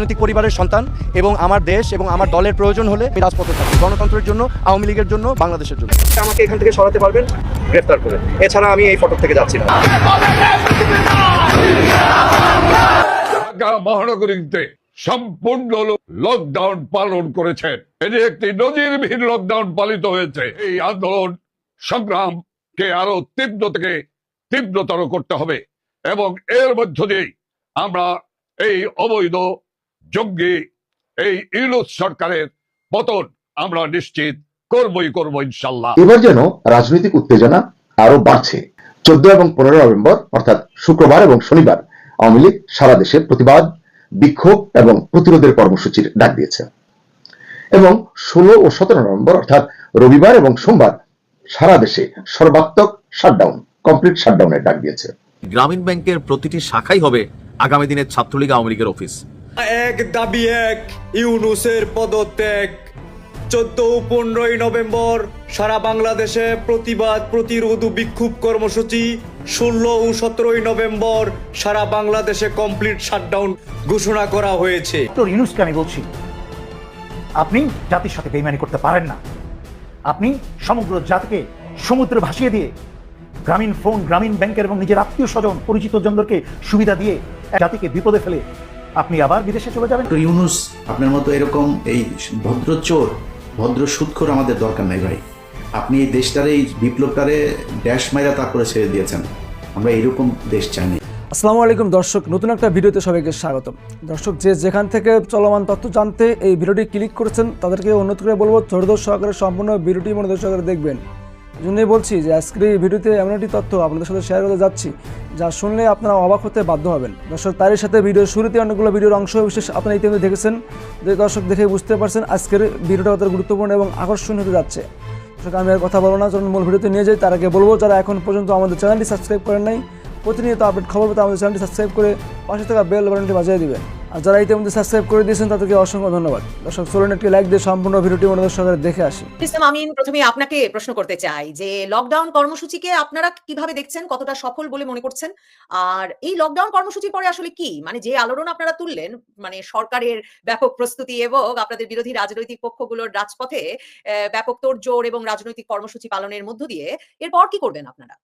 রাজনৈতিক পরিবারের সন্তান এবং আমার দেশ এবং আমার দলের প্রয়োজন হলে আমি রাজপথে থাকি। গণতন্ত্রের জন্য আওয়ামী লীগের জন্য বাংলাদেশের জন্য। আমাকে এখান থেকে সরাতে পারবেন? গ্রেফতার করে। এছাড়া আমি এই ফটো থেকে যাচ্ছি না। ঢাকা মহানগরীতে সম্পূর্ণ লকডাউন পালন করেছেন এটি একটি নজিরবিহীন লকডাউন পালিত হয়েছে। এই আন্দোলন সংগ্রামকে আরও তীব্র থেকে তীব্রতর করতে হবে এবং এর মধ্য দিয়েই আমরা এই অবৈধ জঙ্গি এই ইউনুস সরকারের পতন আমরা নিশ্চিত করবই করব ইনশাল্লাহ। এবার যেন রাজনৈতিক উত্তেজনা আরও বাড়ছে। চোদ্দ এবং পনেরো নভেম্বর অর্থাৎ শুক্রবার এবং শনিবার আওয়ামী লীগ সারা দেশে প্রতিবাদ বিক্ষোভ এবং প্রতিরোধের কর্মসূচির ডাক দিয়েছে। এবং ষোলো ও সতেরো নভেম্বর অর্থাৎ রবিবার এবং সোমবার সারা দেশে সর্বাত্মক শাটডাউন কমপ্লিট শাটডাউনের ডাক দিয়েছে। গ্রামীণ ব্যাংকের প্রতিটি শাখাই হবে আগামী দিনের ছাত্রলীগ আওয়ামী লীগের অফিস। এক দাবি এক, ইউনুসের পদত্যাগ। চোদ্দ ও পনেরোই নভেম্বর সারা বাংলাদেশে প্রতিবাদ প্রতিরোধ বিক্ষোভ কর্মসূচি। ষোলো ও সতেরোই নভেম্বর সারা বাংলাদেশে কমপ্লিট শাটডাউন ঘোষণা করা হয়েছে। ডক্টর ইউনুসকে আমি বলছি, আপনি জাতির সাথে বেইমানি করতে পারেন না। আপনি সমগ্র জাতিকে সমুদ্রে ভাসিয়ে দিয়ে গ্রামীণ ফোন, গ্রামীণ ব্যাংকের এবং নিজের আত্মীয় স্বজন, পরিচিত জনদেরকে সুবিধা দিয়ে জাতিকে বিপদে ফেলে আপনি আবার বিদেশে চলে যাবেন? ইউনুস আপনার মতো এরকম এই ভদ্র চোর ভদ্র সুৎখোর আমাদের দরকার নাই ভাই। আপনি এই দেশটারে এই বিপ্লবটারে ড্যাশ মাইরা তারপরে ছেড়ে দিয়েছেন। আমরা এরকম দেশ চাই না আসসালামু আলাইকুম দর্শক নতুন একটা ভিডিওতে সবাইকে স্বাগতম। দর্শক যে যেখান থেকে চলমান তথ্য জানতে এই ভিডিওটি ক্লিক করেছেন তাদেরকে অনুরোধ করে বলব ধৈর্য সহকারে সম্পূর্ণ ভিডিওটি মনোযোগ সহকারে দেখবেন। জন্যই বলছি যে আজকের এই ভিডিওতে এমন একটি তথ্য আপনাদের সাথে শেয়ার করতে যাচ্ছি, যা শুনলে আপনারা অবাক হতে বাধ্য হবেন। দর্শক, তারই সাথে ভিডিওর শুরুতে অনেকগুলো ভিডিওর অংশ বিশেষ আপনারা ইতিমধ্যে দেখেছেন। যে দর্শক দেখে বুঝতে পারছেন আজকের ভিডিওটা কত গুরুত্বপূর্ণ এবং আকর্ষণীয় হতে যাচ্ছে। দর্শক, আমি আর কথা বলব না যখন মূল ভিডিওতে নিয়ে যাই। তার আগে বলব, যারা এখন পর্যন্ত আমাদের চ্যানেলটি সাবস্ক্রাইব করেন নাই, প্রতিনিয়ত আপডেট খবর পেতে আমাদের চ্যানেলটি সাবস্ক্রাইব করে পাশে থাকা বেল বাটনটি বাজিয়ে দিবেন। আর যারা ইতিমধ্যে সাবস্ক্রাইব করে দিয়েছেন তাদেরকে অসংখ্য ধন্যবাদ। দর্শক চলুন একটি লাইক দিয়ে সম্পূর্ণ ভিডিওটি মনোযোগ সহকারে দেখে আসি। ইসলাম আমিন প্রথমে আপনাকে প্রশ্ন করতে চাই যে লকডাউন কর্মসূচিকে আপনারা কীভাবে দেখছেন কতটা সফল বলে মনে করছেন? আর এই লকডাউন কর্মসূচির পরে আসলে কি? মানে যে আলোড়ন আপনারা তুললেন মানে সরকারের ব্যাপক প্রস্তুতি এবং আপনাদের বিরোধী রাজনৈতিক পক্ষগুলোর রাজপথে আহ, ব্যাপক তোড়জোড় এবং রাজনৈতিক কর্মসূচি পালনের মধ্য দিয়ে এরপর কি করবেন আপনারা?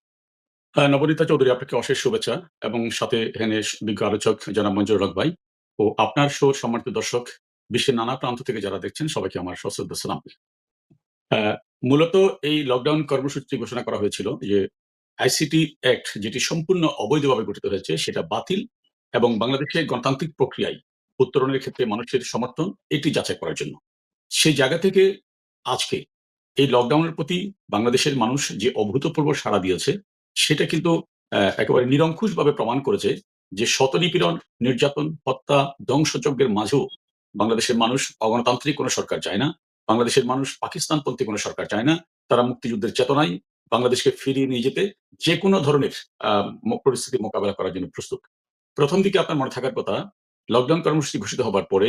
হ্যাঁ, নবনীতা চৌধুরী আপনাকে অশেষ শুভেচ্ছা এবং সাথে এখানে বিজ্ঞ আলোচক জনাব মঞ্জুর হক ভাই। ও আপনার শো সম্মানিত দর্শক, বিশ্বের নানা প্রান্ত থেকে যারা দেখছেন, সবাইকে আমার সশ্রদ্ধ সালাম। মূলত এই লকডাউন কর্মসূচি ঘোষণা করা হয়েছিল যে আইসিটি অ্যাক্ট যেটি সম্পূর্ণ অবৈধভাবে গঠিত হয়েছে, সেটা বাতিল এবং বাংলাদেশের গণতান্ত্রিক প্রক্রিয়ায় উত্তরণের ক্ষেত্রে মানুষের সমর্থন, এটি যাচাই করার জন্য। সেই জায়গা থেকে আজকে এই লকডাউনের প্রতি বাংলাদেশের মানুষ যে অভূতপূর্ব সাড়া দিয়েছে, সেটা কিন্তু একেবারে নিরঙ্কুশভাবে প্রমাণ করেছে যে শত নিপীড়ন নির্যাতন, হত্যা, ধ্বংসযজ্ঞের মাঝেও বাংলাদেশের মানুষ অগণতান্ত্রিক কোনো সরকার চায় না। বাংলাদেশের মানুষ পাকিস্তানপন্থী কোনো সরকার চায় না। তারা মুক্তিযুদ্ধের চেতনায় বাংলাদেশকে ফিরিয়ে নিয়ে যেতে যে কোনো ধরনের পরিস্থিতি মোকাবেলা করার জন্য প্রস্তুত। প্রথম দিকে আপনার মনে থাকার কথা লকডাউন কর্মসূচি ঘোষিত হবার পরে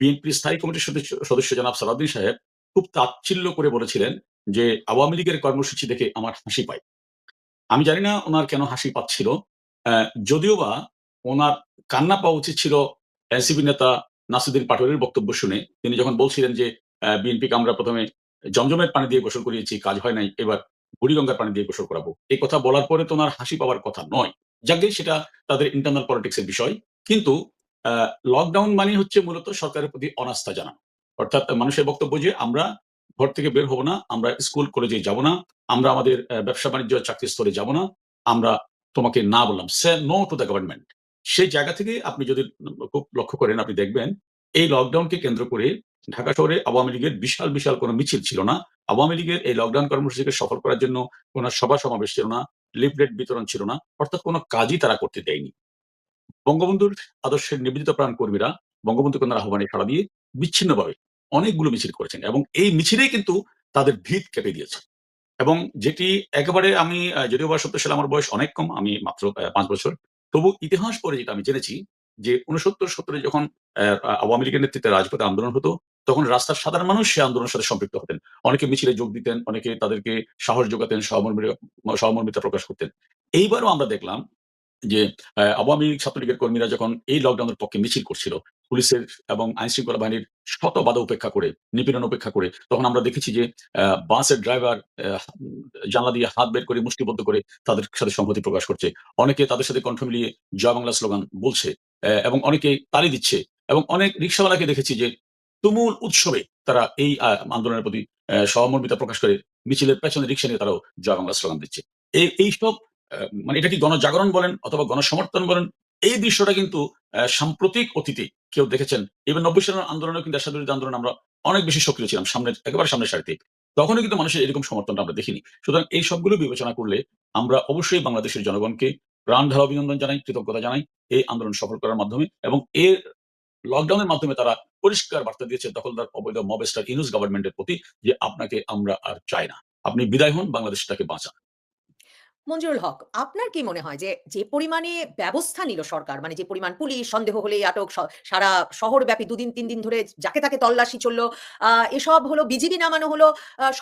বিএনপি স্থায়ী কমিটির সদস্য জনাব সালাউদ্দিন সাহেব খুব তাচ্ছিল্য করে বলেছিলেন যে আওয়ামী লীগের কর্মসূচি দেখে আমার হাসি পায়। আমি জানি না ওনার কেন হাসি পাচ্ছিল যদিও বা ওনার কান্না পাওয়া উচিত ছিল এনসিপি নেতা নাসিরুদ্দিন পাটোয়ারির বক্তব্য শুনে, তিনি যখন বলছিলেন যে বিএনপিকে আমরা প্রথমে জমজমের পানি দিয়ে গোসল করিয়েছি, কাজ হয় নাই, এবার বুড়িগঙ্গার পানি দিয়ে গোসল করাবো, এই কথা বলার পরে তো ওনার হাসি পাওয়ার কথা নয়। যাকে সেটা তাদের ইন্টারনাল পলিটিক্সের বিষয়। কিন্তু লকডাউন মানে হচ্ছে মূলত সরকারের প্রতি অনাস্থা জানানো অর্থাৎ মানুষের বক্তব্য যে, আমরা ঘর থেকে বের হব না, আমরা স্কুল কলেজে যাব না, আমরা আমাদের ব্যবসা বাণিজ্য চাকরি স্তরে যাব না, আমরা তোমাকে না বললাম। Say no to the government সেই জায়গা থেকে আপনি যদি খুব লক্ষ্য করেন, আপনি দেখবেন এই লকডাউনকে কেন্দ্র করে ঢাকা শহরে আওয়ামী লীগের বিশাল বিশাল কোনো মিছিল ছিল না। আওয়ামী লীগের এই লকডাউন কর্মসূচিকে সফল করার জন্য কোনো সভা সমাবেশ ছিল না লিফলেট বিতরণ ছিল না, অর্থাৎ কোনো কাজই তারা করতে দেয়নি। বঙ্গবন্ধুর আদর্শের নিবেদিত প্রাণ কর্মীরা বঙ্গবন্ধু কন্যার আহ্বানে সাড়া দিয়ে বিচ্ছিন্নভাবে অনেকগুলো মিছিল করেছেন এবং এই মিছিলেই কিন্তু তাদের ভিত কেটে দিয়েছে। এবং যেটি একেবারে আমি যদিও বা সত্য সালে আমার বয়স অনেক কম, আমি মাত্র পাঁচ বছর, তবু ইতিহাস পরে যেটা আমি জেনেছি যে উনসত্তর সত্তরে যখন আওয়ামী লীগের নেতৃত্বে রাজপথে আন্দোলন হতো, তখন রাস্তার সাধারণ মানুষ সে আন্দোলনের সাথে সম্পৃক্ত হতেন। অনেকে মিছিলে যোগ দিতেন, অনেকে তাদেরকে সাহস যোগাতেন সহমর্মিতা প্রকাশ করতেন। এইবারও আমরা দেখলাম যে আওয়ামী লীগ ছাত্রলীগের কর্মীরা যখন এই লকডাউনের পক্ষে মিছিল করছিল পুলিশের এবং আইন শৃঙ্খলা বাহিনীর শত বাধা উপেক্ষা করে, নিপীড়ন উপেক্ষা করে, তখন আমরা দেখেছি যে বাসের ড্রাইভার জানলা দিয়ে হাত বের করে মুষ্টিবদ্ধ করে তাদের সাথে সংহতি প্রকাশ করছে। অনেকে তাদের সাথে কণ্ঠ মিলিয়ে জয় বাংলা স্লোগান বলছে এবং অনেকে তালি দিচ্ছে এবং অনেক রিক্সাওয়ালাকে দেখেছি যে, তুমুল উৎসবে তারা এই আন্দোলনের প্রতি সহমর্মিতা প্রকাশ করে মিছিলের পেছনে রিক্সা নিয়ে তারাও জয় বাংলা স্লোগান দিচ্ছে। এই এইসব মানে এটা কি গণজাগরণ বলেন অথবা গণসমর্থন বলেন? এই দৃশ্যটা কিন্তু সাম্প্রতিক অতীতে কেউ দেখেছেন। এবার নব্বই সালের আন্দোলনে কিন্তু দেশাদ বিরোধী আন্দোলন আমরা অনেক বেশি সক্রিয় ছিলাম সামনে একেবারে সামনের সারিতে। তখনও কিন্তু মানুষের এরকম সমর্থনটা আমরা দেখিনি। সুতরাং এই সবগুলো বিবেচনা করলে আমরা অবশ্যই বাংলাদেশের জনগণকে প্রাণ ঢালা অভিনন্দন জানাই, কৃতজ্ঞতা জানাই এই আন্দোলন সফল করার মাধ্যমে এবং এর লকডাউনের মাধ্যমে তারা পরিষ্কার বার্তা দিয়েছে দখলদার, অবৈধ মবেস্টার ইউনুস গভর্নমেন্টের প্রতি যে আপনাকে আমরা আর চাই না। আপনি বিদায় হন, বাংলাদেশটাকে বাঁচান। মঞ্জুরুল হক, আপনার কি মনে হয় যে যে পরিমাণে ব্যবস্থা নিল সরকার মানে যে পরিমাণ পুলিশ, সন্দেহ হলেই আটক সারা শহরব্যাপী দুদিন, তিন দিন ধরে যাকে তাকে তল্লাশি চলল এসব হলো বিজিবি নামানো হলো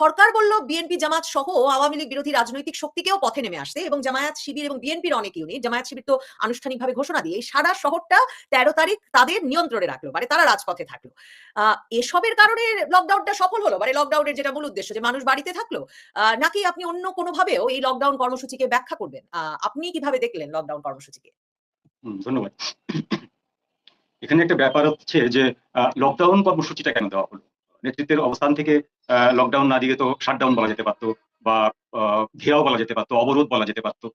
সরকার বলল বিএনপি, জামাত সহ আওয়ামী লীগ বিরোধী রাজনৈতিক শক্তিকেও পথে নেমে আসতে এবং জামায়াত শিবির এবং বিএনপির অনেক ইউনিট জামায়াত শিবির তো আনুষ্ঠানিকভাবে ঘোষণা দিয়ে সারা শহরটা তেরো তারিখ তাদের নিয়ন্ত্রণে রাখল মানে তারা রাজপথে থাকল। এসবের কারণে লকডাউনটা সফল হলো মানে লকডাউনের যেটা মূল উদ্দেশ্য, যে মানুষ বাড়িতে থাকল নাকি আপনি অন্য কোনোভাবেও এই লকডাউন কর্মসূচিকে ব্যাখ্যা করবেন। আপনি কীভাবে দেখলেন লকডাউন কর্মসূচিকে? ধন্যবাদ। এখানে একটা ব্যাপার হচ্ছে যে লকডাউন কর্মসূচিটা কেন দেওয়া হলো? নেতৃত্বের অবস্থান থেকে লকডাউন না দিয়ে তো শাটডাউন বলা যেতে পারতো বা ঘেরাও বলা যেতে পারতো, অবরোধ বলা যেতে পারতো।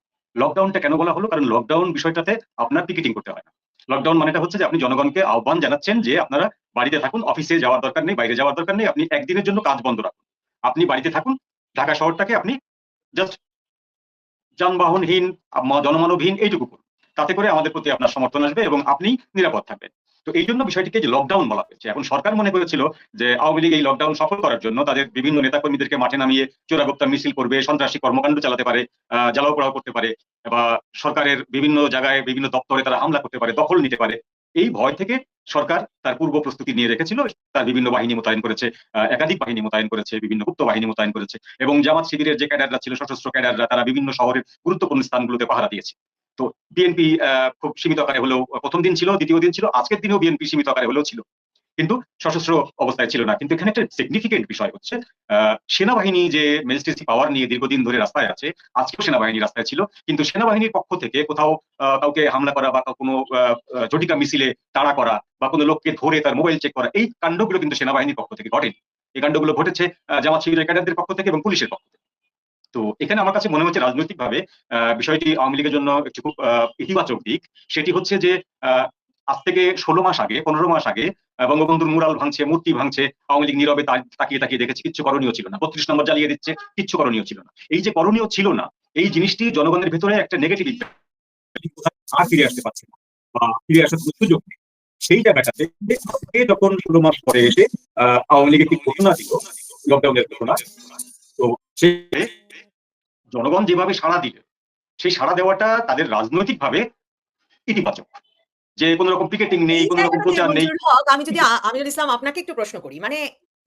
লকডাউনটা কেন বলা হলো? কারণ লকডাউন বিষয়টাতে আপনার পিকেটিং করতে হয় না। লকডাউন মানেটা হচ্ছে যে, আপনি জনগণকে আহ্বান জানাচ্ছেন যে, আপনারা বাড়িতে থাকুন অফিসে যাওয়ার দরকার নেই, বাইরে যাওয়ার দরকার নেই, আপনি একদিনের জন্য কাজ বন্ধ রাখুন। আপনি বাড়িতে থাকুন, ঢাকা শহরটাকে আপনি জাস্ট যানবাহনহীন জনমানবহীন এইটুকু করুন। তাতে করে আমাদের প্রতি আপনার সমর্থন আসবে এবং আপনি নিরাপদ থাকবেন। তো এই জন্য বিষয়টিকে যে লকডাউন বলা হয়েছে এখন সরকার মনে করেছিল যে আওয়ামী লীগ এই লকডাউন সফল করার জন্য তাদের বিভিন্ন নেতাকর্মীদেরকে মাঠে নামিয়ে চোরাগোপ্তা মিছিল করবে সন্ত্রাসী কর্মকাণ্ড চালাতে পারে আহ, জ্বালাও পোড়াও করতে পারে বা সরকারের বিভিন্ন জায়গায় বিভিন্ন দপ্তরে তারা হামলা করতে পারে দখল নিতে পারে। এই ভয় থেকে সরকার তার পূর্ব প্রস্তুতি নিয়ে রেখেছিল। তার বিভিন্ন বাহিনী মোতায়েন করেছে একাধিক বাহিনী মোতায়েন করেছে, বিভিন্ন গুপ্ত বাহিনী মোতায়েন করেছে এবং জামাত শিবিরের যে ক্যাডাররা ছিল, সশস্ত্র ক্যাডাররা, তারা বিভিন্ন শহরের গুরুত্বপূর্ণ স্থানগুলোতে পাহারা দিয়েছে। তো বিএনপি খুব সীমিত আকারে হলেও প্রথম দিন ছিল, দ্বিতীয় দিন ছিল, আজকের দিনেও বিএনপি সীমিত আকারে হলেও ছিল। কিন্তু সশস্ত্র অবস্থায় ছিল না। কিন্তু এখানে একটা সিগনিফিকেন্ট বিষয় হচ্ছে সেনাবাহিনী যে ম্যাজিস্ট্রেসি পাওয়ার নিয়ে দীর্ঘদিন ধরে রাস্তায় আছে, আজকেও সেনাবাহিনী রাস্তায় ছিল, কিন্তু সেনাবাহিনীর পক্ষ থেকে কোথাও কাউকে হামলা করা বা কোনো জটিকা মিছিলে তাড়া করা বা কোনো লোককে ধরে তার মোবাইল চেক করা, এই কাণ্ডগুলো কিন্তু সেনাবাহিনীর পক্ষ থেকে ঘটেনি। এই কাণ্ডগুলো ঘটেছে জামাত শিবিরের ক্যাডারদের পক্ষ থেকে এবং পুলিশের পক্ষ থেকে। তো এখানে আমার কাছে মনে হচ্ছে রাজনৈতিকভাবে বিষয়টি আওয়ামী লীগের জন্য একটি খুব ইতিবাচক দিক। সেটি হচ্ছে যে আজ থেকে ষোলো মাস আগে পনেরো মাস আগে বঙ্গবন্ধুর মুরাল ভাঙছে মূর্তি ভাঙছে আওয়ামী লীগ নীরবে তাকিয়ে তাকিয়ে দেখেছে কিচ্ছু করণীয় ছিল না। বত্রিশ নম্বর জ্বালিয়ে দিচ্ছে কিচ্ছু করণীয় ছিল না। এই যে করণীয় ছিল না এই জিনিসটি জনগণের ভেতরে একটা নেগেটিভ আর ফিরে আসতে পারছে না বা ফিরে আসার কোনো সুযোগ নেই। সেই জায়গাটাতে যখন ষোলো মাস পরে এসে আওয়ামী লীগ একটি ঘোষণা দিল লকডাউনের ঘোষণা তো সে জনগণ যেভাবে সাড়া দিল সেই সাড়া দেওয়াটা তাদের রাজনৈতিকভাবে ইতিবাচক। যে কোনো রকম পিকেটিং নেই কোনো রকম প্রচার নেই। আমি যদি আমিনুল ইসলাম আপনাকে একটু প্রশ্ন করি। মানে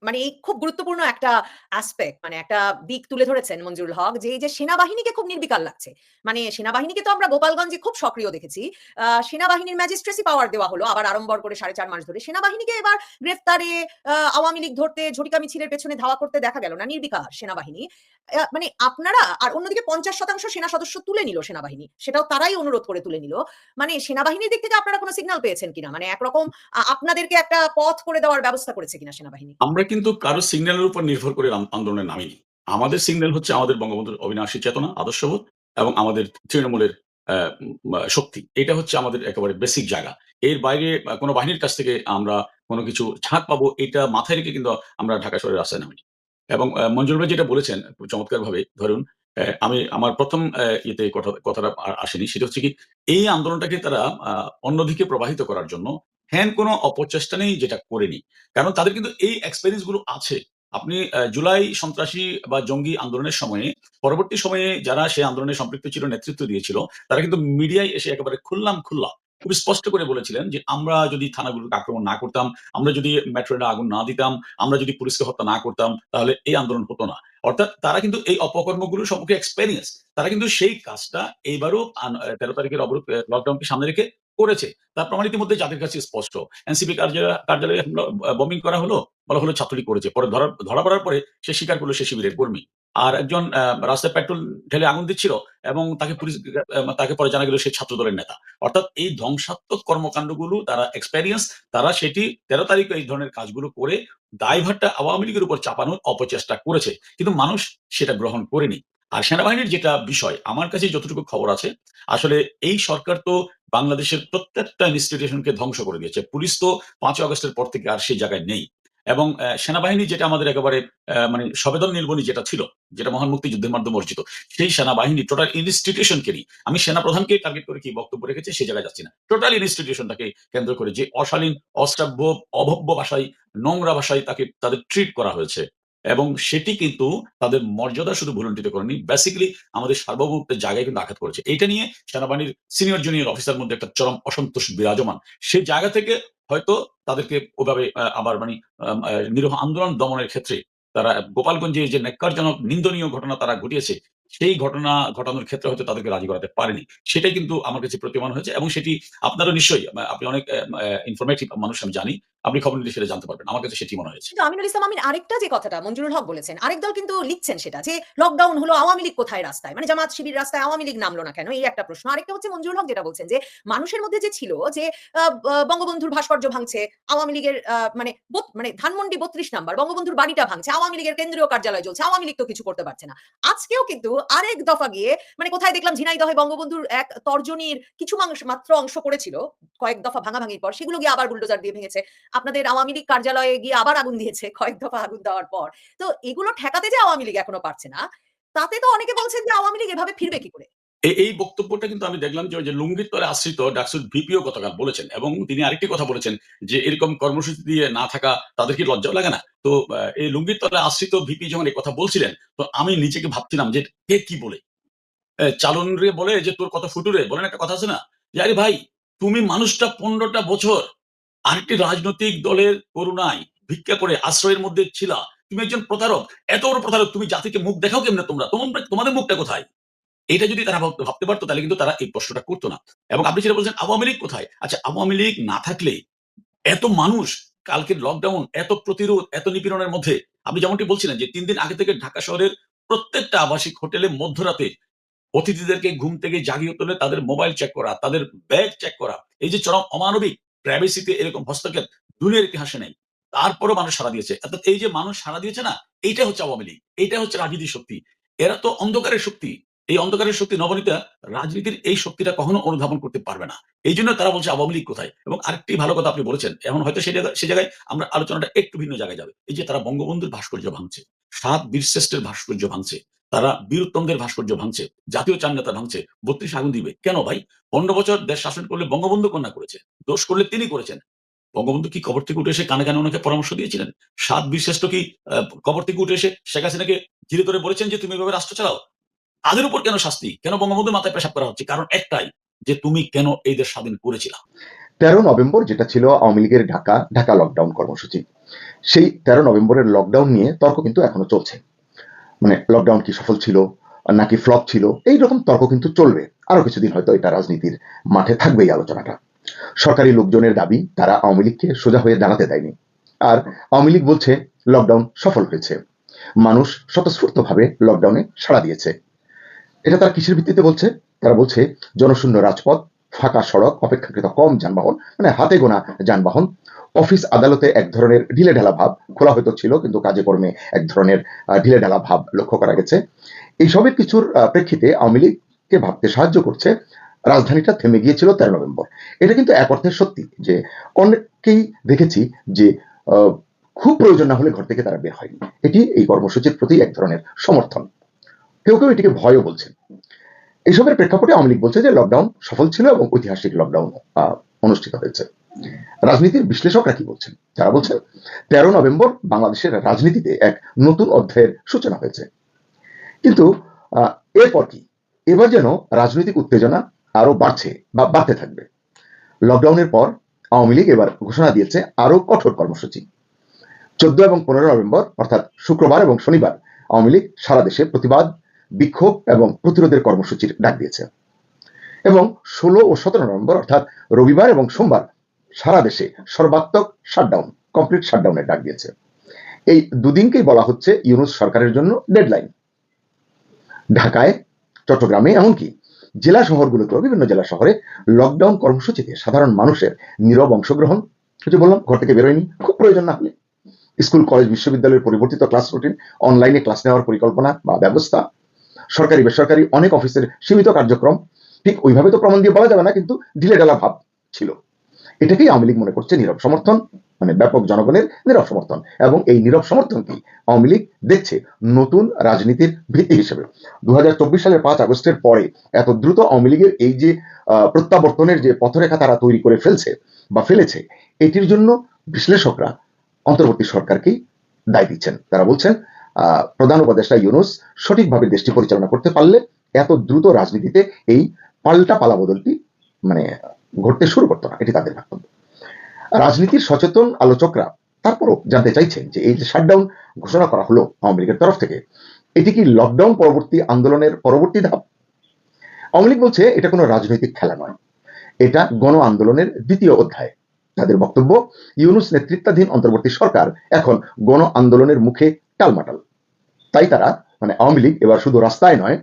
মানে এই খুব গুরুত্বপূর্ণ একটা অ্যাসপেক্ট মানে একটা দিক তুলে ধরেছেন মঞ্জুরুল হক যে এই যে সেনাবাহিনীকে খুব নির্বিকার লাগছে। মানে সেনাবাহিনীকে তো আমরা গোপালগঞ্জে খুব সক্রিয় দেখেছি। আহ, সেনাবাহিনীর ম্যাজিস্ট্রেসি পাওয়ার দেওয়া হলো আবার আড়ম্বর করে সাড়ে চার মাস ধরে। সেনাবাহিনীকে এবার গ্রেফতারে আহ, আওয়ামী লীগ ধরতে ঝটিকা মিছিলের পেছনে ধাওয়া করতে দেখা গেল না নির্বিকার সেনাবাহিনী। মানে আপনারা আর অন্যদিকে পঞ্চাশ শতাংশ সেনা সদস্য তুলে নিল সেনাবাহিনী। সেটাও তারাই অনুরোধ করে তুলে নিল। মানে সেনাবাহিনীর দিক থেকে আপনারা কোনো সিগন্যাল পেয়েছেন কিনা? মানে একরকম আপনাদেরকে একটা পথ করে দেওয়ার ব্যবস্থা করেছে কিনা সেনাবাহিনী? আমরা কিন্তু কারও সিগন্যালের উপর নির্ভর করে আন্দোলনে নামিনি। আমাদের সিগন্যাল হচ্ছে আমাদের বঙ্গবন্ধুর অবিনাশী চেতনা, আদর্শবোধ এবং আমাদের তৃণমূলের শক্তি। এটা হচ্ছে আমাদের একেবারে বেসিক জায়গা। এর বাইরে কোনো বাহিনীর কাছ থেকে আমরা কোনো কিছু ছাড় পাবো, এটা মাথায় রেখে কিন্তু আমরা ঢাকা শহরের রাস্তায় নামিনি। এবং মঞ্জুর ভাই যেটা বলেছেন চমৎকার ভাবে ধরুন আমি, আমার প্রথম ইয়েতে কথাটা আসেনি, সেটা হচ্ছে কি, এই আন্দোলনটাকে তারা অন্যদিকে প্রবাহিত করার জন্য হ্যান কোনো অপচেষ্টা নেই যেটা করেনি। কারণ তাদের কিন্তু এই এক্সপেরিয়েন্সগুলো আছে। আপনি জুলাই সন্ত্রাসী বা জঙ্গি আন্দোলনের সময়ে, পরবর্তী সময়ে যারা সেই আন্দোলনে সম্পৃক্ত ছিল, নেতৃত্ব দিয়েছিল, তারা কিন্তু মিডিয়ায় এসে একেবারে খুললাম খুল্লা খুব স্পষ্ট করে বলেছিলেন যে আমরা যদি থানাগুলোকে আক্রমণ না করতাম, আমরা যদি মেট্রোনে আগুন না দিতাম, আমরা যদি পুলিশকে হত্যা না করতাম, তাহলে এই আন্দোলন হতো না। অর্থাৎ তারা কিন্তু এই অপকর্মগুলোর সম্পর্কে এক্সপেরিয়েন্স তারা কিন্তু সেই কাজটা এইবারও তেরো তারিখের অবরোধ লকডাউনকে সামনে রেখে করেছে। তার প্রমাণ ইতিমধ্যে যাদের কাছে স্পষ্ট। এনসিপি কার্যালয় কার্যালয়ে বোমিং করা হলো, বলা হলো ছাত্রলীগ করেছে। পরে ধরা ধরা পড়ার পরে সে স্বীকার করল সে শিবিরের কর্মী। আর একজন রাস্তায় পেট্রোল ঢেলে আগুন দিচ্ছিল এবং তাকে পুলিশ তাকে পরে জানা গেল সে ছাত্র দলের নেতা। অর্থাৎ এই ধ্বংসাত্মক কর্মকাণ্ডগুলো তারা এক্সপেরিয়েন্স তারা সেটি তেরো তারিখে এই ধরনের কাজগুলো করে দায়ভারটা আওয়ামী লীগের উপর চাপানোর অপচেষ্টা করেছে। কিন্তু মানুষ সেটা গ্রহণ করেনি। আর সেনাবাহিনীর যেটা বিষয়, আমার কাছে যতটুকু খবর আছে, আসলে এই সরকার তো বাংলাদেশের প্রত্যেকটা ইনস্টিটিউশনকে ধ্বংস করে দিয়েছে। পুলিশ তো পাঁচই আগস্টের পর থেকে আর সেই জায়গায় নেই। এবং সেনাবাহিনী যেটা আমাদের একেবারে মানে সবেদন নির্বনী যেটা ছিল, যেটা মহান মুক্তিযুদ্ধের মাধ্যমে অর্জিত, সেই সেনাবাহিনী টোটাল ইনস্টিটিউশনকেই আমি সেনাপ্রধানকে টার্গেট করে কি বক্তব্য রেখেছে, সে জায়গায় যাচ্ছি না। টোটাল ইনস্টিটিউশনটাকে কেন্দ্র করে যে অশালীন, অশ্রাব্য, অভব্য ভাষায়, নোংরা ভাষায় তাকে, তাদের ট্রিট করা হয়েছে। এবং সেটি কিন্তু তাদের মর্যাদা শুধু ভুলুন্ঠিত করেনি। বেসিক্যালি আমাদের সার্বভৌমত্বের জায়গায় কিন্তু আঘাত করেছে। এটা নিয়ে সেনাবাহিনীর সিনিয়র জুনিয়র অফিসার মধ্যে একটা চরম অসন্তোষ বিরাজমান। সেই জায়গা থেকে হয়তো তাদেরকে ওভাবে আবার মানে নিরহ আন্দোলন দমনের ক্ষেত্রে তারা গোপালগঞ্জে যে নেককারজনক নিন্দনীয় ঘটনা তারা ঘটিয়েছে, সেই ঘটনা ঘটানোর ক্ষেত্রে হয়তো তাদেরকে রাজি করাতে পারেনি। সেটাই কিন্তু আমার কাছে প্রতিমান হয়েছে এবং সেটি আপনারও নিশ্চয়ই আপনি অনেক ইনফরমেটিভ মানুষ আমি জানি। আপনি খবর নিলে সেটা জানতে পারবেন। আমার কাছে সেটি মনে হয়েছে। আমিনুল ইসলাম, আমিন আরেকটা যে কথাটা মঞ্জুরুল হক বলেছেন, আরেক দল কিন্তু লিখছেন সেটা যে লকডাউন হলো আওয়ামী লীগ কোথায় রাস্তায়? মানে জামাত শিবির রাস্তায় আওয়ামী লীগ নামলো না কেন? এই একটা প্রশ্ন। আরেকটা হচ্ছে মঞ্জুরুল হক যেটা বলছেন যে, মানুষের মধ্যে যে ছিল যে বঙ্গবন্ধুর ভাস্কর্য ভাঙছে, আওয়ামী লীগের মানে মানে ধানমন্ডি বত্রিশ নাম্বার, বঙ্গবন্ধুর বাড়িটা ভাঙছে, আওয়ামী লীগের কেন্দ্রীয় কার্যালয় চলছে আওয়ামী লীগ তো কিছু করতে পারছে না। আজকেও কিন্তু আরেক দফা গিয়ে মানে কোথায় দেখলাম ঝিনাইদহে বঙ্গবন্ধুর এক তর্জনীর কিছু মাংস, মাত্র অংশ পড়েছিল কয়েক দফা ভাঙাভাঙির পর, সেগুলো গিয়ে আবার বুলডোজার দিয়ে ভেঙেছে। আপনাদের আওয়ামী লীগ কার্যালয়ে গিয়ে আবার আগুন দিয়েছে, কয়েক দফা আগুন দেওয়ার পর। তো এগুলো ঠেকাতে যে আওয়ামী লীগ এখনও পারছে না, তাতে তো অনেকে বলছেন যে আওয়ামী লীগ এভাবে ফিরবে কি করে? এই- বক্তব্যটা কিন্তু আমি দেখলাম যে লুঙ্গির তলে আশ্রিত ডাকসুদ ভিপিও গতকাল বলেছেন এবং তিনি আরেকটি কথা বলেছেন যে এরকম কর্মসূচি দিয়ে না থাকা তাদের কি লজ্জাও লাগে না? তো এই লুঙ্গির তলে আশ্রিত ভিপি যখন এই কথা বলছিলেন, তো আমি নিজেকে ভাবছিলাম যে কে কি বলে? চালন রে বলে যে তোর কত ফুটুরে? বলেন একটা কথা আছে না? যে আরে ভাই, তুমি মানুষটা পনেরোটা বছর আরেকটি রাজনৈতিক দলের করুণায় ভিক্ষা করে আশ্রয়ের মধ্যে ছিলা। তুমি একজন প্রতারক। এত বড় প্রতারক, তুমি জাতিকে মুখ দেখাও কেমনে তোমরা? তোমরা তোমাদের মুখটা কোথায়? এটা যদি তারা ভাবতে পারতো, তাহলে কিন্তু তারা এই প্রশ্নটা করতো না। এবং আপনি যেটা বলছেন, আওয়ামী লীগ কোথায়? আচ্ছা আওয়ামী লীগ না থাকলে এত মানুষ কালকের লকডাউন এত প্রতিরোধ, এত নিপীড়নের মধ্যে, আপনি যেমনটি বলছিলেন যে তিন দিন আগে থেকে ঢাকা শহরের প্রত্যেকটা আবাসিক হোটেলে মধ্যরাতে অতিথিদেরকে ঘুম থেকে জাগিয়ে তোলে তাদের মোবাইল চেক করা, তাদের ব্যাগ চেক করা, এই যে চরম অমানবিক প্রাইভেসিতে এরকম হস্তক্ষেপ দুনিয়ার ইতিহাসে নেই। তারপরও মানুষ সাড়া দিয়েছে। অর্থাৎ এই যে মানুষ সাড়া দিয়েছে না এইটা হচ্ছে আওয়ামী লীগ এইটা হচ্ছে রাজনীতির শক্তি। এরা তো অন্ধকারের শক্তি। এই অন্ধকারের শক্তি নবনীতা রাজনীতির এই শক্তিটা কখনো অনুধাবন করতে পারবে না। এই জন্য তারা বলছে আওয়ামী লীগ কোথায়? এবং আরেকটি ভালো কথা আপনি বলেছেন, এখন হয়তো সেই জায়গায় আমরা আলোচনাটা একটু ভিন্ন জায়গায় যাবে। এই যে তারা বঙ্গবন্ধুর ভাস্কর্য ভাঙছে, সাত বীরশ্রেষ্ঠের ভাস্কর্য ভাঙছে। তারা বীরুত্তমদের ভাস্কর্য ভাঙছে, জাতীয় চান নেতা ভাঙছে, বত্রিশ আগুন দিবে। কেন ভাই? পনেরো বছর দেশ শাসন করলে বঙ্গবন্ধু কন্যা করেছে, দোষ করলে তিনি করেছেন। বঙ্গবন্ধু কি কবর থেকে উঠে এসে কানে কানে ওনাকে পরামর্শ দিয়েছিলেন? সাত বীরশ্রেষ্ঠ কি কবর থেকে উঠে এসে শেখ হাসিনাকে ধীরে ধরে বলেছেন যে তুমি এভাবে রাষ্ট্র চালাও? তাদের উপর কেন শাস্তি? কেন বঙ্গবন্ধুর মাথায় পেশাব করা হচ্ছে? কারণ একটাই, যে তুমি কেন এই দেশ স্বাধীন করেছিলা? তেরো নভেম্বর যেটা ছিল আওয়ামী লীগের ঢাকা ঢাকা লকডাউন কর্মসূচি, সেই তেরো নভেম্বরের লকডাউন নিয়ে তর্ক কিন্তু এখনও চলছে। মানে লকডাউন কি সফল ছিল নাকি ফ্লপ ছিল, এই রকম তর্ক কিন্তু চলবে। আরও কিছুদিন হয়তো এটা রাজনীতির মাঠে থাকবে এই আলোচনাটা। সরকারি লোকজনের দাবি, তারা আওয়ামী লীগকে সোজা হয়ে দাঁড়াতে দেয়নি। আর আওয়ামী লীগ বলছে লকডাউন সফল হয়েছে। মানুষ স্বতঃস্ফূর্তভাবে লকডাউনে সাড়া দিয়েছে। এটা তারা কিসের ভিত্তিতে বলছে? তারা বলছে, জনশূন্য রাজপথ, ফাঁকা সড়ক, অপেক্ষাকৃত কম যানবাহন মানে হাতে গোনা যানবাহন অফিস আদালতে এক ধরনের ঢিলে ঢালা ভাব খোলা হয়তো ছিল, কিন্তু কাজে কর্মে এক ধরনের ঢিলে ঢালা ভাব লক্ষ্য করা গেছে। এইসবের কিছুর প্রেক্ষিতে আওয়ামী লীগকে ভাবতে সাহায্য করছে রাজধানীটা থেমে গিয়েছিল তেরো নভেম্বর। এটা কিন্তু এক অর্থে সত্যি যে অনেককেই দেখেছি যে খুব প্রয়োজন না হলে ঘর থেকে তারা বের হয়নি। এটি এই কর্মসূচির প্রতি এক ধরনের সমর্থন। কেউ কেউ এটিকে ভয়ও বলছেন। এইসবের প্রেক্ষাপটে আওয়ামী লীগ বলছে যে লকডাউন সফল ছিল এবং ঐতিহাসিক লকডাউন অনুষ্ঠিত হয়েছে। রাজনীতির বিশ্লেষকরা কি বলছেন? তারা বলছেন, তেরো নভেম্বর বাংলাদেশের রাজনীতিতে এক নতুন অধ্যায়ের সূচনা হয়েছে। কিন্তু এরপর কি? এবার যেন রাজনৈতিক উত্তেজনা আরও বাড়ছে বা বাড়তে থাকবে। লকডাউনের পর আওয়ামী লীগ এবার ঘোষণা দিয়েছে আরও কঠোর কর্মসূচি। চোদ্দ এবং পনেরো নভেম্বর, অর্থাৎ শুক্রবার এবং শনিবার, আওয়ামী লীগ সারা দেশে প্রতিবাদ, বিক্ষোভ এবং প্রতিরোধের কর্মসূচির ডাক দিয়েছে। এবং ষোলো ও সতেরো নভেম্বর, অর্থাৎ রবিবার এবং সোমবার সারা দেশে সর্বাত্মক শাটডাউন কমপ্লিট শাটডাউনের ডাক দিয়েছে। এই দুদিনকেই বলা হচ্ছে ইউনুস সরকারের জন্য ডেডলাইন ঢাকায়, চট্টগ্রামে এমনকি জেলা শহরগুলোতেও, বিভিন্ন জেলা শহরে লকডাউন কর্মসূচিতে সাধারণ মানুষের নীরব অংশগ্রহণ। যে বললাম, ঘর থেকে বেরোয়নি, খুব প্রয়োজন না হলে। স্কুল, কলেজ, বিশ্ববিদ্যালয়ের পরিবর্তিত ক্লাস রুটিন অনলাইনে ক্লাস নেওয়ার পরিকল্পনা বা ব্যবস্থা। সরকারি, বেসরকারি, অনেক অফিসের সীমিত কার্যক্রম। ঠিক ওইভাবে তো প্রমাণ দিয়ে বলা যাবে না, কিন্তু ঢিলে ঢালা ভাব ছিল। এটাকেই আওয়ামী লীগ মনে করছে নীরব সমর্থন মানে ব্যাপক জনগণের নীরব সমর্থন। এবং এই নীরব সমর্থনকেই আওয়ামী লীগ দেখছে নতুন রাজনীতির ভিত্তি হিসেবে। দু হাজার চব্বিশ সালের পাঁচ আগস্টের পরে এত দ্রুত আওয়ামী লীগের এই যে প্রত্যাবর্তনের যে পথরেখা তারা তৈরি করে ফেলছে বা ফেলেছে, এটির জন্য বিশ্লেষকরা অন্তর্বর্তী সরকারকেই দায় দিচ্ছেন। তারা বলছেন প্রধান উপদেষ্টা ইউনুস সঠিকভাবে দেশটি পরিচালনা করতে পারলে এত দ্রুত রাজনীতিতে এই পাল্টা পালাবদলটি মানে ঘটতে শুরু করতো না, এটি তাদের বক্তব্য রাজনীতির সচেতন আলোচকরা তারপরও জানতে চাইছেন যে এই যে শাটডাউন ঘোষণা করা হলো আওয়ামী লীগের তরফ থেকে, এটি কি লকডাউন পরবর্তী আন্দোলনের পরবর্তী ধাপ? আওয়ামী লীগ বলছে এটা কোনো রাজনৈতিক খেলা নয়। এটা গণ আন্দোলনের দ্বিতীয় অধ্যায়। তাদের বক্তব্য, ইউনুস নেতৃত্বাধীন অন্তর্বর্তী সরকার এখন গণ আন্দোলনের মুখে টালমাটাল। তাই তারা মানে আওয়ামী লীগ এবার শুধু রাস্তায় নয়,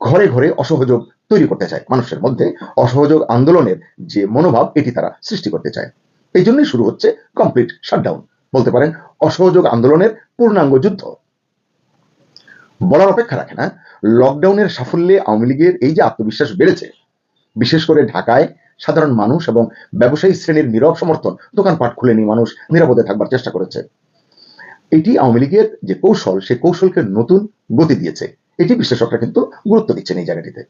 ঘরে ঘরে অসহযোগ তৈরি করতে চায়। মানুষের মধ্যে অসহযোগ আন্দোলনের যে মনোভাব, এটি তারা সৃষ্টি করতে চায়। এই জন্যই শুরু হচ্ছে কমপ্লিট শাটডাউন বলতে পারেন, অসহযোগ আন্দোলনের পূর্ণাঙ্গ যুদ্ধ। বলার অপেক্ষা রাখে না লকডাউনের সাফল্যে আওয়ামী লীগের এই যে আত্মবিশ্বাস বেড়েছে, বিশেষ করে ঢাকায় সাধারণ মানুষ এবং ব্যবসায়ী শ্রেণির নীরব সমর্থন, দোকানপাট খুলে নিয়ে মানুষ নিরাপদে থাকবার চেষ্টা করেছে। এটি আওয়ামী লীগের যে কৌশল, সে কৌশলকে নতুন গতি দিয়েছে। এটি বিশ্লেষকরা কিন্তু গুরুত্ব দিচ্ছেন এই জায়গাটিতে।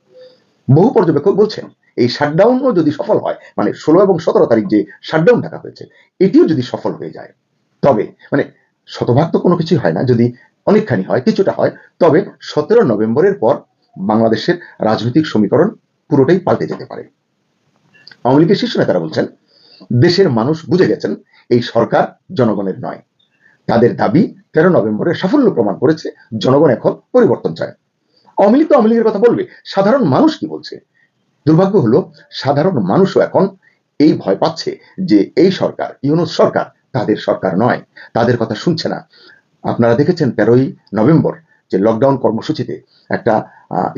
বহু পর্যবেক্ষক বলছেন, এই শাটডাউনও যদি সফল হয় মানে ষোলো এবং সতেরো তারিখ যে শাটডাউন ডাকা হয়েছে, এটিও যদি সফল হয়ে যায়, তবে মানে শতভাগ তো কোনো কিছুই হয় না, যদি অনেকখানি হয়, কিছুটা হয়, তবে সতেরো নভেম্বরের পর বাংলাদেশের রাজনৈতিক সমীকরণ পুরোটাই পাল্টে যেতে পারে। আওয়ামী লীগের শীর্ষ নেতারা বলছেন, দেশের মানুষ বুঝে গেছেন, এই সরকার জনগণের নয়। তাদের দাবি, তেরো নভেম্বরের সাফল্য প্রমাণ করেছে, জনগণ এখন পরিবর্তন চায়। আওয়ামী লীগ তো আওয়ামী কথা বলবে? সাধারণ মানুষ কি বলছে? দুর্ভাগ্য হলো, সাধারণ মানুষও এখন এই ভয় পাচ্ছে যে এই সরকার, ইউনুস সরকার তাদের সরকার নয়, তাদের কথা শুনছে না। আপনারা দেখেছেন তেরোই নভেম্বর যে লকডাউন কর্মসূচিতে একটা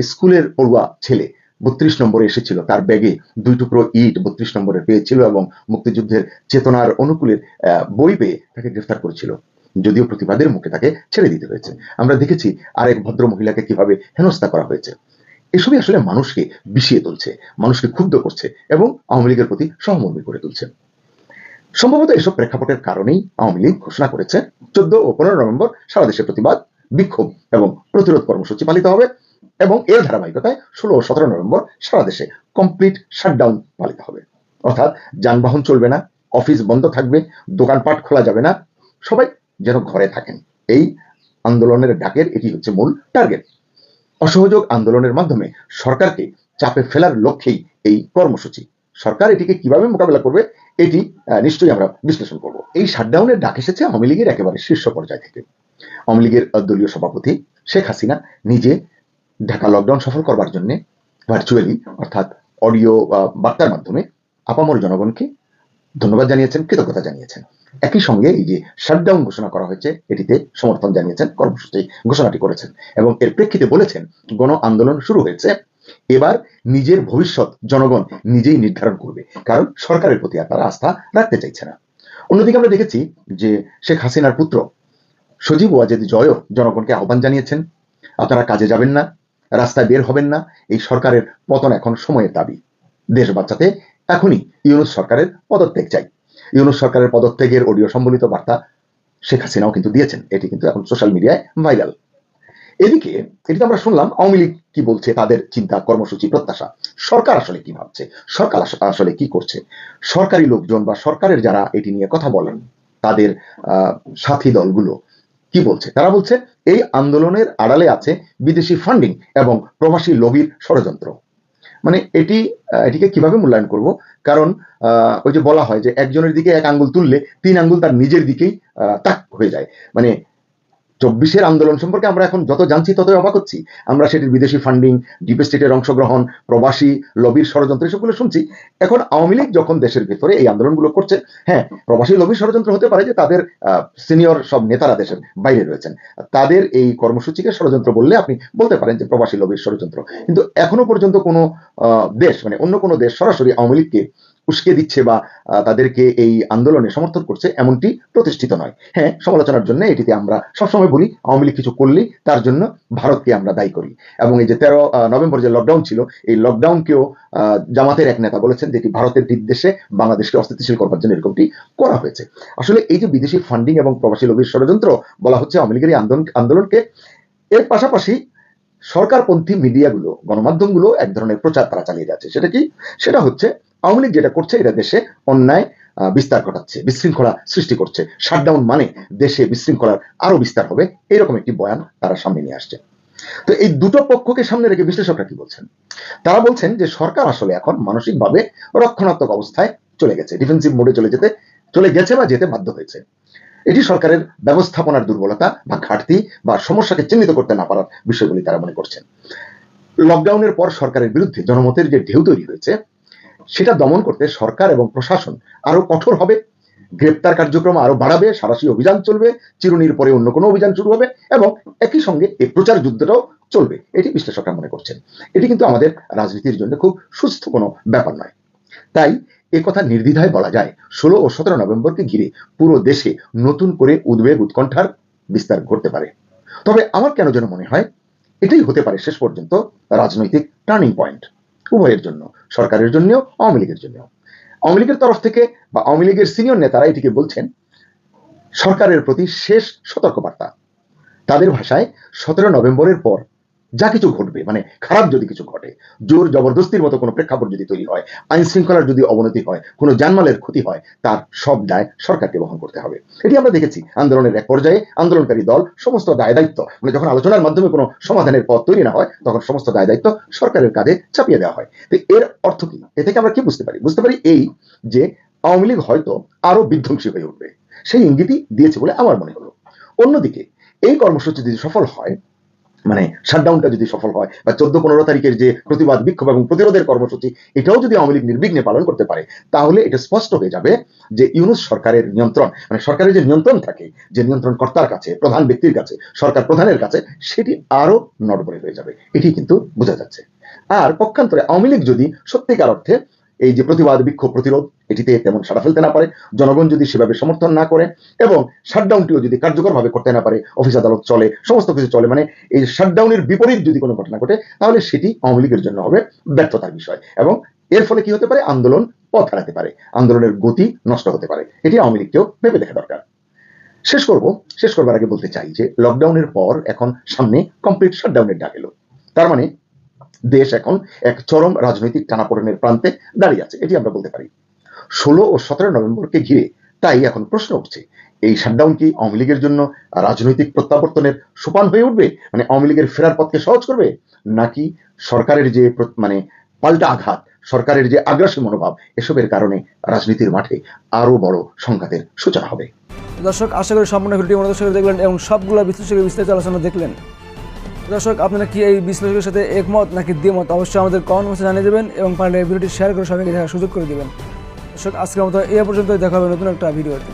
স্কুলের পড়ুয়া ছেলে বত্রিশ নম্বরে এসেছিল, তার ব্যাগে দুই টুকরো ইট বত্রিশ নম্বরে পেয়েছিল এবং মুক্তিযুদ্ধের চেতনার অনুকূলের বই পেয়ে তাকে গ্রেফতার করেছিল। যদিও প্রতিবাদের মুখে তাকে ছেড়ে দিতে হয়েছে। আমরা দেখেছি আরেক ভদ্র মহিলাকে কীভাবে হেনস্থা করা হয়েছে। এসবই আসলে মানুষকে বিষিয়ে তুলছে, মানুষকে ক্ষুব্ধ করছে এবং আওয়ামী লীগের প্রতি সহমর্মী করে তুলছে। সম্ভবত এসব প্রেক্ষাপটের কারণেই আওয়ামী লীগ ঘোষণা করেছে, চোদ্দ ও পনেরো নভেম্বর সারা দেশে প্রতিবাদ, বিক্ষোভ এবং প্রতিরোধ কর্মসূচি পালিত হবে এবং এর ধারাবাহিকতায় ষোলো ও সতেরো নভেম্বর সারা দেশে কমপ্লিট শাটডাউন পালিত হবে। অর্থাৎ যানবাহন চলবে না, অফিস বন্ধ থাকবে, দোকানপাট খোলা যাবে না, সবাই যেন ঘরে থাকেন। এই আন্দোলনের ডাকের এটি হচ্ছে মূল টার্গেট। অসহযোগ আন্দোলনের মাধ্যমে সরকারকে চাপে ফেলার লক্ষ্যেই এই কর্মসূচি। সরকার এটিকে কীভাবে মোকাবেলা করবে, এটি নিশ্চয়ই আমরা বিশ্লেষণ করব। এই শাটডাউনের ডাক এসেছে আওয়ামী লীগের একেবারে শীর্ষ পর্যায় থেকে। আওয়ামী লীগের দলীয় সভাপতি শেখ হাসিনা নিজে ঢাকা লকডাউন সফল করবার জন্য ভার্চুয়ালি অর্থাৎ অডিও বার্তার মাধ্যমে আপামর জনগণকে ধন্যবাদ জানিয়েছেন, কৃতজ্ঞতা জানিয়েছেন। একই সঙ্গে এই যে শাটডাউন ঘোষণা করা হয়েছে, এটিতে সমর্থন জানিয়েছেন, কর্মসূচি ঘোষণাটি করেছেন এবং এর প্রেক্ষিতে বলেছেন, গণ আন্দোলন শুরু হয়েছে, এবার নিজের ভবিষ্যৎ জনগণ নিজেই নির্ধারণ করবে, কারণ সরকারের প্রতি আর তারা আস্থা রাখতে চাইছে না। অন্যদিকে আমরা দেখেছি যে শেখ হাসিনার পুত্র সজীব ওয়াজেদ জয়ও জনগণকে আহ্বান জানিয়েছেন, আপনারা কাজে যাবেন না, রাস্তায় বের হবেন না, এই সরকারের পতন এখন সময়ের দাবি। দেশ বাঁচাতে এখনই ইউনুস সরকারের পদত্যাগ চাই। ইউনুস সরকারের পদত্যাগের অডিও সম্বলিত বার্তা শেখ হাসিনাও কিন্তু দিয়েছেন। এটি কিন্তু এখন সোশ্যাল মিডিয়ায় ভাইরাল। এদিকে, এটি তো আমরা শুনলাম, আওয়ামী লীগ কি বলছে, তাদের চিন্তা, কর্মসূচি, প্রত্যাশা, সরকার আসলে কি ভাবছে, সরকার আসলে কি করছে? সরকারি লোকজন বা সরকারের যারা এটি নিয়ে কথা বলেন, তাদের সাথী দলগুলো কি বলছে? তারা বলছে, এই আন্দোলনের আড়ালে আছে বিদেশি ফান্ডিং এবং প্রবাসী লবির ষড়যন্ত্র। মানে এটি এটিকে কীভাবে মূল্যায়ন করব? কারণ ওই যে বলা হয় যে একজনের দিকে এক আঙ্গুল তুললে তিন আঙ্গুল তার নিজের দিকেই তাক হয়ে যায়। মানে চব্বিশের আন্দোলন সম্পর্কে আমরা এখন যত জানছি ততই অবাক হচ্ছি। আমরা সেটির বিদেশি ফান্ডিং ডিপ স্টেটের অংশগ্রহণ, প্রবাসী, লবির ষড়যন্ত্র এসবগুলো শুনছি। এখন আওয়ামী লীগ যখন দেশের ভেতরে এই আন্দোলনগুলো করছে হ্যাঁ প্রবাসী, লবির ষড়যন্ত্র হতে পারে যে তাদের সিনিয়র সব নেতারা দেশের বাইরে রয়েছেন। তাদের এই কর্মসূচিকে ষড়যন্ত্র বললে আপনি বলতে পারেন যে প্রবাসী, লবির ষড়যন্ত্র। কিন্তু এখনও পর্যন্ত কোনো দেশ মানে অন্য কোনো দেশ সরাসরি আওয়ামী লীগকে উস্কে দিচ্ছে বা তাদেরকে এই আন্দোলনে সমর্থন করছে এমনটি প্রতিষ্ঠিত নয়। হ্যাঁ সমালোচনার জন্য এটিতে আমরা সবসময় বলি, আওয়ামী লীগ কিছু করলেই তার জন্য ভারতকে আমরা দায়ী করি। এবং এই যে তেরো নভেম্বর যে লকডাউন ছিল, এই লকডাউনকেও জামাতের এক নেতা বলেছেন যেটি ভারতের নির্দেশে বাংলাদেশকে অস্থিতিশীল করবার জন্য এরকমটি করা হয়েছে। আসলে এই যে বিদেশি ফান্ডিং এবং প্রবাসী লবির ষড়যন্ত্র বলা হচ্ছে আওয়ামী লীগের আন্দোলন, আন্দোলনকে, এর পাশাপাশি সরকারপন্থী মিডিয়াগুলো, গণমাধ্যমগুলো এক ধরনের প্রচার তারা চালিয়ে যাচ্ছে। সেটা কি? সেটা হচ্ছে আওয়ামী লীগ যেটা করছে, এটা দেশে অন্যায় বিস্তার ঘটাচ্ছে, বিশৃঙ্খলা সৃষ্টি করছে। শাটডাউন মানে দেশে বিশৃঙ্খলার আরও বিস্তার হবে, এরকম একটি বয়ান তারা সামনে নিয়ে আসছে। তো এই দুটো পক্ষকে সামনে রেখে বিশ্লেষকরা কি বলছেন? তারা বলছেন যে সরকার আসলে এখন মানসিকভাবে রক্ষণাত্মক অবস্থায় চলে গেছে ডিফেন্সিভ মোডে চলে যেতে, চলে গেছে বা যেতে বাধ্য হয়েছে। এটি সরকারের ব্যবস্থাপনার দুর্বলতা বা ঘাটতি বা সমস্যাকে চিহ্নিত করতে না পারার বিষয়গুলি তারা মনে করছেন। লকডাউনের পর সরকারের বিরুদ্ধে জনমতের যে ঢেউ তৈরি হয়েছে সেটা দমন করতে সরকার এবং প্রশাসন আরও কঠোর হবে। গ্রেপ্তার কার্যক্রম আরও বাড়াবে, সারাশি অভিযান চলবে, চিরুনির পরে অন্য কোনো অভিযান শুরু হবে এবং একই সঙ্গে এই প্রচার যুদ্ধটাও চলবে, এটি বিশ্লেষকরা মনে করছেন। এটি কিন্তু আমাদের রাজনীতির জন্য খুব সুস্থ কোনো ব্যাপার নয়। তাই এ কথা নির্দ্বিধায় বলা যায়, ষোলো ও সতেরো নভেম্বরকে ঘিরে পুরো দেশে নতুন করে উদ্বেগ উৎকণ্ঠার বিস্তার ঘটতে পারে। তবে আমার কেন যেন মনে হয়, এটাই হতে পারে শেষ পর্যন্ত রাজনৈতিক টার্নিং পয়েন্ট। উভয়ের জন্য, সরকারের জন্য আওয়ামী লীগের জন্য আওয়ামী লীগের তরফ থেকে বা আওয়ামী লীগের সিনিয়র নেতারা এটিকে বলছেন, সরকারের প্রতি শেষ সতর্কবার্তা। তাদের ভাষায় সতেরো নভেম্বরের পর যা কিছু ঘটবে মানে খারাপ যদি কিছু ঘটে, জোর জবরদস্তির মতো কোনো প্রেক্ষাপট যদি তৈরি হয় আইন শৃঙ্খলার যদি অবনতি হয়, কোনো জানমালের ক্ষতি হয়, তার সব দায় সরকারকে বহন করতে হবে। এটি আমরা দেখেছি আন্দোলনের এক পর্যায়ে আন্দোলনকারী দল সমস্ত দায় দায়িত্ব মানে যখন আলোচনার মাধ্যমে কোনো সমাধানের পথ তৈরি না হয়, তখন সমস্ত দায় দায়িত্ব সরকারের কাঁধে চাপিয়ে দেওয়া হয়। তো এর অর্থ কি? এ থেকে আমরা কি বুঝতে পারি? বুঝতে পারি এই যে আওয়ামী লীগ হয়তো আরও বিধ্বংসী হয়ে উঠবে। সেই ইঙ্গিতই দিয়েছে বলে আমার মনে হলো। অন্যদিকে এই কর্মসূচি যদি সফল হয় মানে শাটডাউনটা যদি সফল হয় বা চোদ্দ পনেরো তারিখের যে প্রতিবাদ, বিক্ষোভ এবং প্রতিরোধের কর্মসূচি, এটাও যদি আওয়ামী লীগ নির্বিঘ্নে পালন করতে পারে, তাহলে এটা স্পষ্ট হয়ে যাবে যে ইউনুস সরকারের নিয়ন্ত্রণ মানে সরকারের যে নিয়ন্ত্রণ থাকে, যে নিয়ন্ত্রণ কর্তার কাছে, প্রধান ব্যক্তির কাছে, সরকার প্রধানের কাছে, সেটি আরও নড়বড়ে হয়ে যাবে। এটি কিন্তু বোঝা যাচ্ছে। আর পক্ষান্তরে আওয়ামী লীগ যদি সত্যিকার অর্থে এই যে প্রতিবাদ, বিক্ষোভ, প্রতিরোধ, এটিতে তেমন সাড়া ফেলতে না পারে। জনগণ যদি সেভাবে সমর্থন না করে এবং শাটডাউনটিও যদি কার্যকরভাবে করতে না পারে, অফিস আদালত চলে, সমস্ত কিছু চলে মানে এই শাটডাউনের বিপরীত যদি কোনো ঘটনা ঘটে, তাহলে সেটি আওয়ামী লীগের জন্য হবে ব্যর্থতার বিষয় এবং এর ফলে কি হতে পারে? আন্দোলন পথ হারাতে পারে। আন্দোলনের গতি নষ্ট হতে পারে। এটি আওয়ামী লীগকেও ভেবে দেখা দরকার। শেষ করব, শেষ করবার আগে বলতে চাই যে লকডাউনের পর এখন সামনে কমপ্লিট শাটডাউনের ডাক এলো। তার মানে দেশ এখন এক চরম রাজনৈতিক টানাপোড়েনের প্রান্তে দাঁড়িয়ে আছে, এটি আমরা বলতে পারি। ষোলো ও সতেরো নভেম্বরকে ঘিরে তাই এখন প্রশ্ন উঠছে, এই শাটডাউন কি আওয়ামী লীগের জন্য রাজনৈতিক প্রত্যাবর্তনের সোপান হয়ে উঠবে? মানে আওয়ামী লীগের ফেরার পথকে সহজ করবে? নাকি সরকারের যে মানে পাল্টা আঘাত, সরকারের যে আগ্রাসী মনোভাব, এসবের কারণে রাজনীতির মাঠে আরও বড় সংঘাতের সূচনা হবে? দর্শক, আশা করি সম্পূর্ণ ভিডিও সহকারে দেখলেন এবং সবগুলো বিশ্লেষকের বিস্তারিত আলোচনা দেখলেন। দর্শক, আপনারা কি এই বিশ্লেষকের সাথে একমত নাকি দ্বিমত? অবশ্যই আমাদের কমেন্ট বক্সে জানিয়ে দেবেন এবং পারলে ভিডিওটি শেয়ার করে সবাইকে দেখার সুযোগ করে দেবেন। দর্শক, আজকের মতো এ পর্যন্তই। দেখা হবে নতুন একটা ভিডিওতে